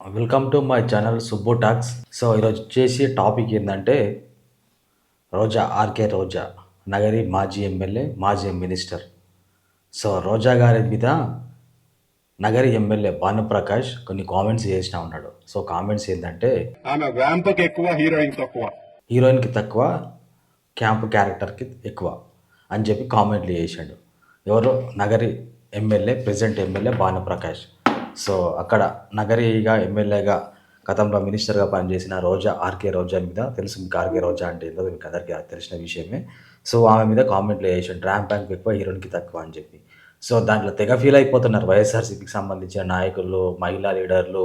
Welcome to my channel Subbu talks so ఈరోజు వచ్చేసి topic ఏంటంటే రోజా ఆర్కే రోజా నగరి మాజీ ఎమ్మెల్యే మాజీ మినిస్టర్. సో రోజా గారి మీద నగరి ఎమ్మెల్యే భానుప్రకాష్ కొన్ని కామెంట్స్ చేసిన ఉన్నాడు. సో కామెంట్స్ ఏంటంటే ఆమె వ్యాంపకి ఎక్కువ హీరోయిన్ తక్కువ. హీరోయిన్కి తక్కువ క్యాంప్ క్యారెక్టర్కి ఎక్కువ అని చెప్పి కామెంట్లు చేశాడు ఎవరు? Nagari MLA present MLA Bhanuprakash. So అక్కడ నగరిగా ఎమ్మెల్యేగా గతంలో మినిస్టర్గా పనిచేసిన రోజా ఆర్కే రోజా మీద తెలుసు మీకు ఆర్కే రోజా అంటే ఏందో మీకు అందరికీ తెలిసిన విషయమే. సో ఆమె మీద కామెంట్లు వేసి ర్యాంప్ బ్యాంక్ ఎక్కువ హీరోయిన్కి తక్కువ అని చెప్పి. సో దాంట్లో తెగ ఫీల్ అయిపోతున్నారు. వైఎస్ఆర్సీపీకి సంబంధించిన నాయకులు మహిళా లీడర్లు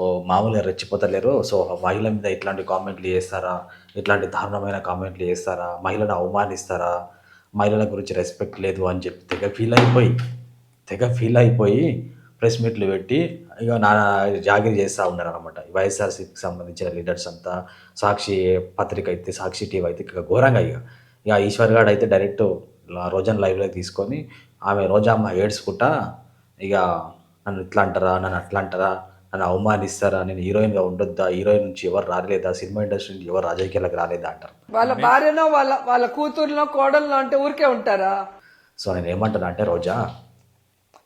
ఓ మామూలుగా రెచ్చిపోతలేరు. సో మహిళ మీద ఇట్లాంటి కామెంట్లు చేస్తారా? ఇట్లాంటి దారుణమైన కామెంట్లు చేస్తారా? మహిళను అవమానిస్తారా? మహిళల గురించి రెస్పెక్ట్ లేదు అని చెప్పి తెగ ఫీల్ అయిపోయి తెగ ఫీల్ అయిపోయి ప్రెస్ మీట్లు పెట్టి ఇక నా జాగిరి చేస్తూ ఉన్నారు అనమాట వైఎస్ఆర్సీపీకి సంబంధించిన లీడర్స్ అంతా సాక్షి పత్రిక అయితే సాక్షి టీవీ అయితే ఇక ఘోరంగా ఇక. ఇక ఈశ్వర్ గారు అయితే డైరెక్ట్ రోజన్ లైవ్లో తీసుకొని ఆమె రోజమ్మ ఏడ్చుకుంటా ఇక నన్ను ఇట్లా అంటారా? నన్ను అట్లా అంటారా? నన్ను అవమానిస్తారా? నేను హీరోయిన్గా ఉండొద్దా? హీరోయిన్ నుంచి ఎవరు రాలేదా? సినిమా ఇండస్ట్రీ నుంచి ఎవరు రాజకీయాలకు రాలేదా? అంటారు. వాళ్ళ భార్యనో వాళ్ళ వాళ్ళ కూతుర్నో కోడల్లో అంటే ఊరికే ఉంటారా? సో నేను ఏమంటాను అంటే రోజా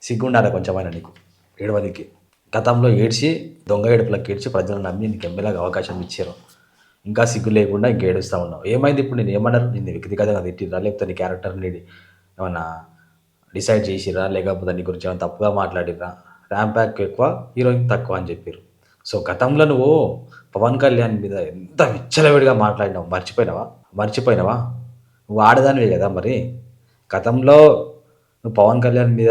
సిగ్గుండాలి కొంచెమైనా నీకు. ఏడవనికి గతంలో ఏడ్చి దొంగ ఏడుపులకు ఏడ్చి ప్రజలను నమ్మి నీకు ఎమ్మెల్యేగా అవకాశం ఇచ్చారు. ఇంకా సిగ్గు లేకుండా ఇంకా ఏడుస్తూ ఉన్నావు. ఏమైంది ఇప్పుడు నేను ఏమన్నారు? నేను వ్యక్తిగతంగా తిట్టిరా లేకపోతే నీ క్యారెక్టర్ని ఏమన్నా డిసైడ్ చేసిరా లేకపోతే నీ గురించి ఏమైనా తప్పుగా మాట్లాడిరా ర్యాంప్ బ్యాక్ ఎక్కువ హీరోయిన్ తక్కువ అని చెప్పారు సో గతంలో నువ్వు పవన్ కళ్యాణ్ మీద ఎంత విచ్చలవిడిగా మాట్లాడినావు? మర్చిపోయినావా? మర్చిపోయినావా? నువ్వు ఆడదానివే కదా మరి. గతంలో నువ్వు పవన్ కళ్యాణ్ మీద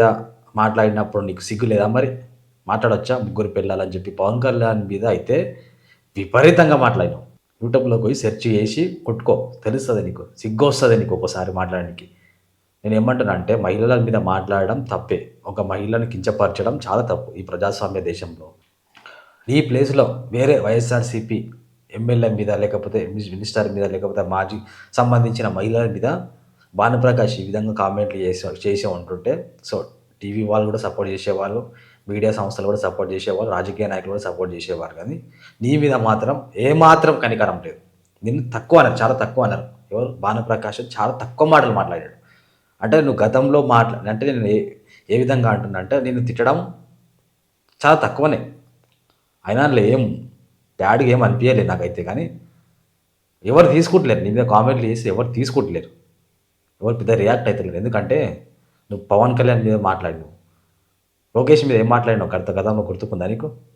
మాట్లాడినప్పుడు నీకు సిగ్గు లేదా? మరి మాట్లాడొచ్చా? ముగ్గురు పిల్లలని చెప్పి పవన్ కళ్యాణ్ మీద అయితే విపరీతంగా మాట్లాడినావు. యూట్యూబ్లో పోయి సెర్చ్ చేసి కొట్టుకో. తెలుస్తుంది నీకు. సిగ్గు వస్తుంది నీకు ఒకసారి మాట్లాడడానికి. నేను ఏమంటున్నా అంటే మహిళల మీద మాట్లాడడం తప్పే. ఒక మహిళను కించపరచడం చాలా తప్పు ఈ ప్రజాస్వామ్య దేశంలో. ఈ ప్లేస్లో వేరే వైఎస్ఆర్సీపీ ఎమ్మెల్యే మీద లేకపోతే మినిస్టర్ మీద లేకపోతే మాజీ సంబంధించిన మహిళల మీద భానుప్రకాష్ ఈ విధంగా కామెంట్లు చేసే చేసే ఉంటుంటే సో టీవీ వాళ్ళు కూడా సపోర్ట్ చేసేవాళ్ళు మీడియా సంస్థలు కూడా సపోర్ట్ చేసేవాళ్ళు రాజకీయ నాయకులు కూడా సపోర్ట్ చేసేవారు. కానీ నీ మీద మాత్రం ఏమాత్రం కనికరం లేదు. నిన్ను తక్కువ అన్నారు చాలా తక్కువ అన్నారు. ఎవరు? భానుప్రకాష్ చాలా తక్కువ మాటలు మాట్లాడాడు. అంటే నువ్వు గతంలో మాట్లా అంటే నేను ఏ ఏ విధంగా అంటున్నా అంటే నేను తిట్టడం చాలా తక్కువనే. అయినా ఏం బ్యాడ్గా ఏం అనిపించలేదు నాకైతే. కానీ ఎవరు తీసుకుంటలేరు. నీ మీద కామెంట్లు చేసి ఎవరు తీసుకుంటలేరు. ఎవరు పెద్ద రియాక్ట్ అవుతలేరు ఎందుకంటే నువ్వు పవన్ కళ్యాణ్ మీద మాట్లాడినావు. లోకేష్ మీద ఏం మాట్లాడినావు? గత గతంలో గుర్తుకుందా నీకు?